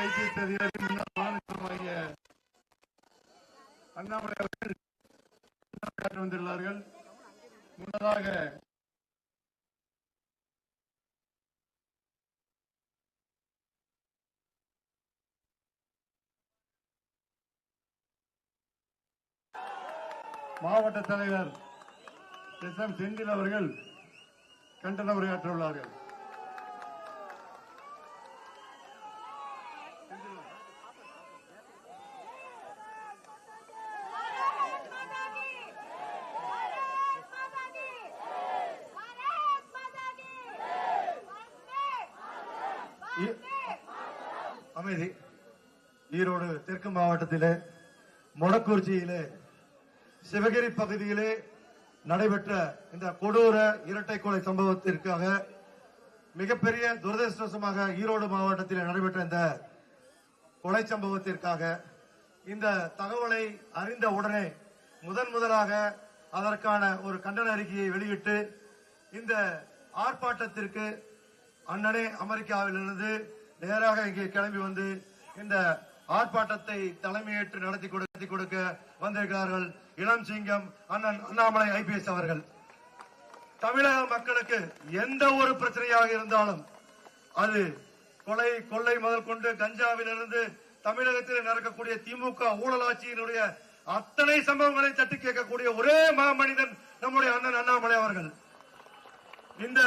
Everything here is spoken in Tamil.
அதிகாரி முன்னாள் மாநிலமாகிய அண்ணாமலை அவர்கள் வந்துள்ளார்கள் முன்னதாக மாவட்ட தலைவர் எஸ் எம் செந்தில் அவர்கள் கண்டன உரையாற்ற உள்ளார்கள் அமைதி. ஈரோடு தெற்கு மாவட்டத்திலே மொடக்குறிச்சியிலே சிவகிரி பகுதியிலே நடைபெற்ற இந்த கொடூர இரட்டை கொலை சம்பவத்திற்காக மிகப்பெரிய துரதிருஷ்டவசமாக ஈரோடு மாவட்டத்தில் நடைபெற்ற இந்த கொலை சம்பவத்திற்காக இந்த தகவலை அறிந்த உடனே முதன் முதலாக அதற்கான ஒரு கண்டன அறிக்கையை வெளியிட்டு இந்த ஆர்ப்பாட்டத்திற்கு அண்ணனே அமெரிக்காவிலிருந்து நேராக இங்கே கிளம்பி வந்து இந்த ஆர்ப்பாட்டத்தை தலைமையேற்று நடத்தி கொடுத்து கொடுக்க வந்திருக்கிறார்கள் இளம் சிங்கம் அண்ணன் அண்ணாமலை ஐபிஎஸ் அவர்கள். தமிழக மக்களுக்கு எந்த ஒரு பிரச்சனையாக இருந்தாலும் அது கொலை கொள்ளை முதல் கொண்டு கஞ்சாவிலிருந்து தமிழகத்தில் நடக்கக்கூடிய திமுக ஊழலாட்சியினுடைய அத்தனை சம்பவங்களை தட்டி கேட்கக்கூடிய ஒரே மாமனிதன் நம்முடைய அண்ணன் அண்ணாமலை அவர்கள். இந்த